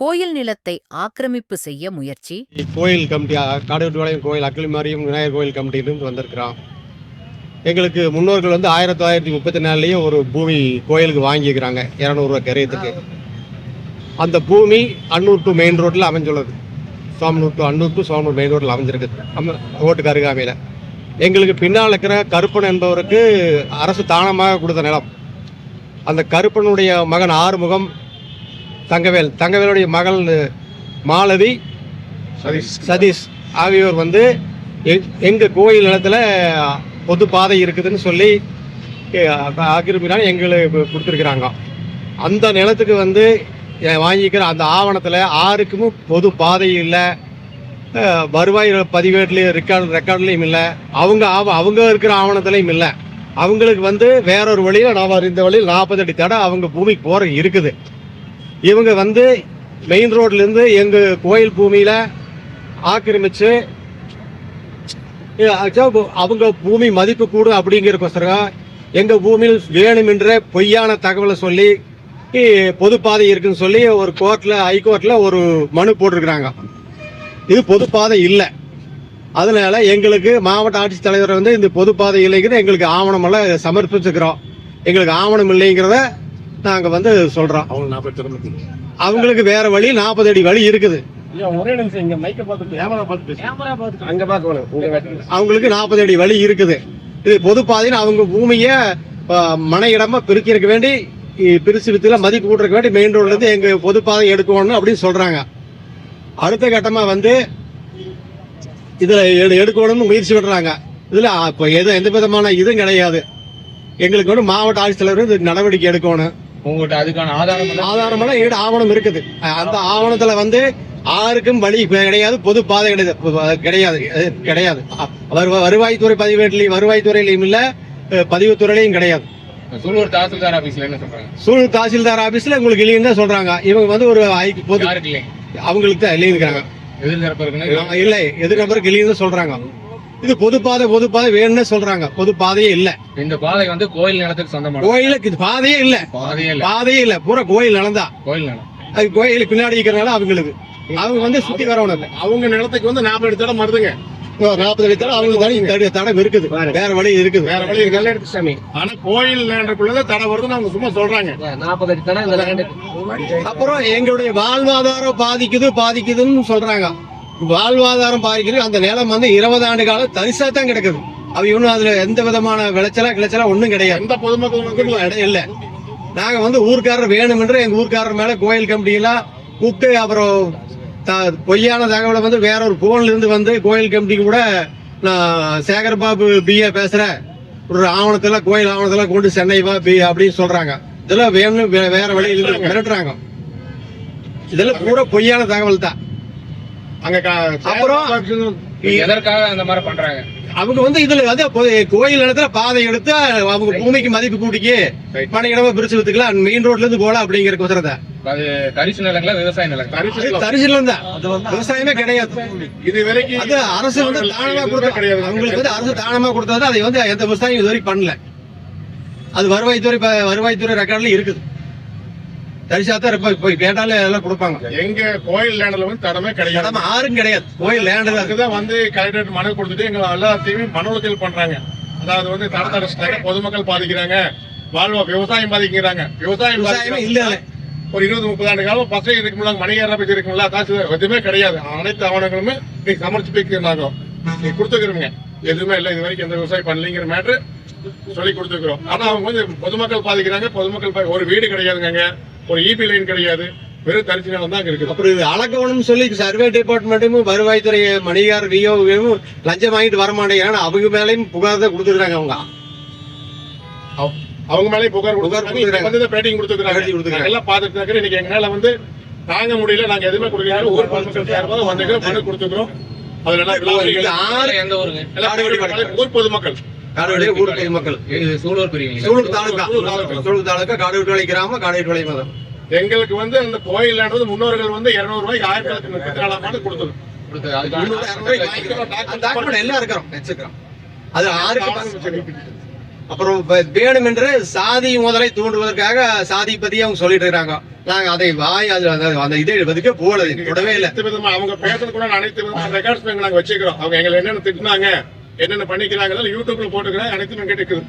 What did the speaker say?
கோயில் நிலத்தை ஆக்கிரமிப்பு செய்ய முயற்சி. கோயில் கமிட்டி காடுவாளையம் கோயில் அக்கிலிமாரியம் விநாயகர் கோயில் கமிட்டியிலிருந்து வந்திருக்கிறோம் எங்களுக்கு முன்னோர்கள் வந்து ஆயிரத்தி தொள்ளாயிரத்தி முப்பத்தி நாலுலேயும் ஒரு பூமி கோயிலுக்கு வாங்கிக்கிறாங்க இரநூறுவா கரையத்துக்கு. அந்த பூமி அன்னூர் டு மெயின் ரோட்டில் அமைஞ்சுள்ளது. Somanur to Annur to Somanur main ரோட்டில் அமைஞ்சிருக்குது. நம்ம ரோட்டுக்கு அருகாமையில் எங்களுக்கு பின்னால் இருக்கிற கருப்பன் என்பவருக்கு அரசு தானமாக கொடுத்த நிலம். அந்த கருப்பனுடைய மகன் ஆறுமுகம் தங்கவேல் தங்கவேலுடைய மகள் மாலதி சதீஷ். ஆகியோர் வந்து எங்- எங்க கோயில் நிலத்துல பொது பாதை இருக்குதுன்னு சொல்லி ஆக்கிரமினால எங்களுக்கு கொடுத்துருக்குறாங்க. அந்த நிலத்துக்கு வந்து வாங்கிக்கிற அந்த ஆவணத்தில் ஆருக்கும் பொது பாதை இல்லை. வருவாய் பதிவேட்லேயும் ரெக்கார்டு ரெக்கார்ட்லேயும் இல்லை. அவங்க ஆவ அவங்க இருக்கிற ஆவணத்துலையும் இல்லை. அவங்களுக்கு வந்து வேறொரு வழியில் நாம் இந்த வழியில் நாற்பது அடி தடை அவங்க பூமிக்கு போகிற இருக்குது. இவங்க வந்து மெயின் ரோட்லேருந்து எங்கள் கோயில் பூமியில் ஆக்கிரமித்து அவங்க பூமி மதிப்பு கூடும் அப்படிங்கிறக்கோசரம் எங்கள் பூமியில் வேணுமென்ற பொய்யான தகவலை சொல்லி பொதுப்பாதை இருக்குன்னு சொல்லி ஒரு கோர்ட்டில் ஹைகோர்ட்டில் ஒரு மனு போட்டிருக்கிறாங்க. இது பொதுப்பாதை இல்லை. அதனால எங்களுக்கு மாவட்ட ஆட்சித்தலைவர் வந்து இந்த பொதுப்பாதை இல்லைங்கிறது எங்களுக்கு ஆவணமெல்லாம் சமர்ப்பிச்சுக்கிறோம். எங்களுக்கு ஆவணம் இல்லைங்கிறத நாங்கள் வந்து சொல்கிறோம் அவங்க நாற்பது திரும்ப அவங்களுக்கு வேற வழி நாற்பது அடி வழி இருக்குது. அவங்களுக்கு நாற்பது அடி வழி இருக்குது. இது பொது பாதைன்னு அவங்க பூமியை மன இடமா பிரிக்கிறதுக்கு வேண்டி பிரிச்சு வித்துல மதிப்பு கூட்டுறதுக்கு வேண்டி மெயின் ரோட்ல இருந்து எங்க பொது பாதை எடுக்கணும் அப்படின்னு சொல்றாங்க. அடுத்த கட்டமா வந்து இதுல எடு- எடுக்கணும்னு முயற்சி பண்றாங்க. இதுல இப்ப எது எந்த விதமான இதுவும் கிடையாது. எங்களுக்கு வந்து மாவட்ட ஆட்சித்தலைவர் இதுக்கு நடவடிக்கை எடுக்கணும். உங்ககிட்ட அதுக்கான ஆதாரம் ஆதாரமெல்லாம் எங்கிட்ட ஆவணம் இருக்குது. அந்த ஆவணத்துல வந்து ஆருக்கும் வழி கிடையாது பொது பாதை கிடையாது கிடையாது கிடையாது. வருவாய்த்துறை பதிவேட்டிலையும் வருவாய்த்துறையிலையும் இல்ல பதிவுத்துறையிலையும் கிடையாது. சூலூர் தாசில்தார் ஆபீஸ்ல என்ன சொல்றாங்க? சூழல் தாசில்தார் ஆபீஸ்ல உங்களுக்கு இல்லைன்னு தான் சொல்றாங்க. இவங்க வந்து ஒரு பொது அவங்களுக்கு தான் இல்லைங்கிறாங்க எதிர்த்தரப்பு இருக்குன்னு இல்லை எதிர்நபருக்கு இல்லைன்னு சொல்றாங்க. இது பொது பாதை பொது பாதை வேணும்னு சொல்றாங்க. பொது பாதையே இல்ல. இந்த பாதை வந்து கோயில் நிலத்துக்கு சொந்தமான கோயிலுக்கு இது பாதையே இல்ல. பாதையே இல்ல. பாதையே இல்ல. பூரா கோயில் நிலம்தான் கோயில் நிலம். அது கோயிலுக்கு பின்னாடி இருக்கிறனால அவங்களுக்கு. அவங்க வந்து சுத்தி வரவணும் அவங்க நிலத்துக்கு வந்து நாற்பது அடி தடம் வருதுங்க. நாற்பது அடி தடம் அவங்களுக்கு தனி தடை தடம் இருக்குது. வேற வழி இருக்குது. வேற வழி இருக்கல இருக்கு சாமி. ஆனா கோயில் லேண்டுக்குள்ளதான் தடை வருதுன்னு அவங்க சும்மா சொல்றாங்க. நாற்பது அடி land. அப்புறம் எங்களுடைய வாழ்வாதாரம் பாதிக்குது பாதிக்குதுன்னு சொல்றாங்க. வாழ்வாதாரம் பாதிக்குது. அந்த நிலம் வந்து இருபது ஆண்டு காலம் தரிசா தான் கிடக்குது. அவ இன்னும் அதுல எந்த விதமான விளைச்சலா கிளைச்சலா ஒண்ணும் கிடையாது. எந்த பொதுமக்கள் இடம் இல்ல. நாங்க வந்து ஊர்க்காரர் வேணுமென்று எங்க ஊர்க்காரர் மேல கோயில் கமிட்டியெல்லாம் கூப்பிட்டு அப்புறம் த- பொய்யான தகவலை வந்து வேற ஒரு போன்ல இருந்து வந்து கோயில் கமிட்டிக்கு கூட நான் சேகர்பாபு பிஏ பேசுறேன் ஒரு ஆவணத்துல கோயில் ஆவணத்துல கொண்டு சென்னை வா பி அப்படின்னு சொல்றாங்க. இதெல்லாம் வேணும் வேற வழி இருந்து மிரட்டுறாங்க. இதெல்லாம் பூரா பொய்யான தகவல் தான். அங்க அப்புறம் எதற்காக அந்த மாதிரி பண்றாங்க? அவங்க வந்து இதுல வந்து கோயில் இடத்துல பாதை எடுத்து அவங்க பூமிக்கு மதிப்பு கூட்டிக்கு பண இடமா பிரிச்சு வித்துக்கலாம். மெயின் ரோட்ல இருந்து போலாம் அப்படிங்கிற குதிரத அது தரிசு நிலங்களா விவசாய நிலங்களா? தரிசு தரிசனம் தான் விவசாயமே கிடையாது. இது வரைக்கும் அது அரசு வந்து தானமா கொடுத்த கிடையாது. அவங்களுக்கு வந்து அரசு தானமா கொடுத்தது அதை வந்து எந்த விவசாயம் இது வரைக்கும் பண்ணல. அது வருவாய்த்துறை ப- வருவாய்த்துறை ரெக்கார்ட்ல இருக்குது. தரிசாத்தான் போய் போய் கேட்டாலே எல்லாம் கொடுப்பாங்க. எங்க கோயில் லேண்ட்ல வந்து தடமே கிடையாது. இடம் ஆறும் கிடையாது. கோயில் லேண்டு தான். வந்து கலெக்டரேட் மனு கொடுத்துட்டு எங்களை எல்லாத்தையுமே மனு உளைச்சல் பண்றாங்க. அதாவது வந்து தடத்தை அடிச்சுட்டாங்க பொதுமக்கள் பாதிக்கிறாங்க வாழ்வா விவசாயம் பாதிக்கிறாங்க. விவசாயம். இல்ல ஒரு இருபது முப்பது ஆண்டு காலம் பசங்க மணியாரா பத்தி இருக்குங்களா காசு எதுவுமே கிடையாது. அனைத்து ஆவணங்களுமே நீங்க சமர்ப்பிச்சு போய்க்கிறாங்க நீங்க கொடுத்துக்கிறோங்க எதுவுமே இல்லை இது வரைக்கும் எந்த விவசாயம் பண்ணலைங்கிற மேட்ரு சொல்லி கொடுத்துக்கிறோம். ஆனா அவங்க வந்து பொதுமக்கள் பாதிக்கிறாங்க பொதுமக்கள் ஒரு வீடு கிடையாதுங்க ஒரு இபி லைன் கிடையாது. வெறும் தரிசு நிலம் தான் அங்க இருக்குது. அப்புறம் இது அளக்கணும்னு சொல்லி சர்வே டிபார்ட்மெண்ட்டும் வருவாய்த்துறை மணிகார் விஓவும் லஞ்சம் வாங்கிட்டு வர மாட்டேங்கிறாங்க அவங்க மேலேயும் புகார் தான் கொடுத்துருக்காங்க அவங்க. அவங்க மேலே புகார் கொடுத்துருக்காங்க. வந்து பேட்டிங் கொடுத்துருக்காங்க. எல்லாம் பார்த்துட்டு இன்னைக்கு எங்களால வந்து தாங்க முடியல. நாங்க எதுவுமே கொடுக்கல. ஊர் பொதுமக்கள் சார்பாக வந்து மனு கொடுத்துக்கிறோம். அதுல எல்லாம் ஊர் பொதுமக்கள். காடுவெளி ஊர் பொதுமக்கள் சூலூர் பிரிவீங்களா? சூலூர் தாலுகா சூலூர் தாலுகா காடுவெளி கிராமம் காடுவெளி மதம். எங்களுக்கு வந்து அந்த கோயிலானது முன்னோர்கள் வந்து இருநூறு ரூபாய்க்கு ஆயிரத்தி தொள்ளாயிரத்தி முப்பத்தி நாலாம் ஆண்டு கொடுத்தது. எல்லாம் இருக்கிறோம். வச்சுக்கிறோம். அது ஆருக்கு அப்புறம் வே- வேணுமென்று சாதி முதலை தூண்டுவதற்காக சாதி பத்தி அவங்க சொல்லிட்டு இருக்காங்க. நாங்க அதை வாய் அது அந்த- இதை இதுக்கே போல தொடவே இல்லை. அனைத்து அவங்க பேசுறதுக்குள்ள அனைத்து விதமான ரெக்கார்ட்ஸ் நாங்க வச்சுக்கிறோம். அவங்க எங்களை என்னென்ன திட்டினாங்க? என்னென்ன பண்ணிக்கிறாங்க யூடியூப்ல போட்டுக்கிறேன் அனைத்துமே கிடைக்குது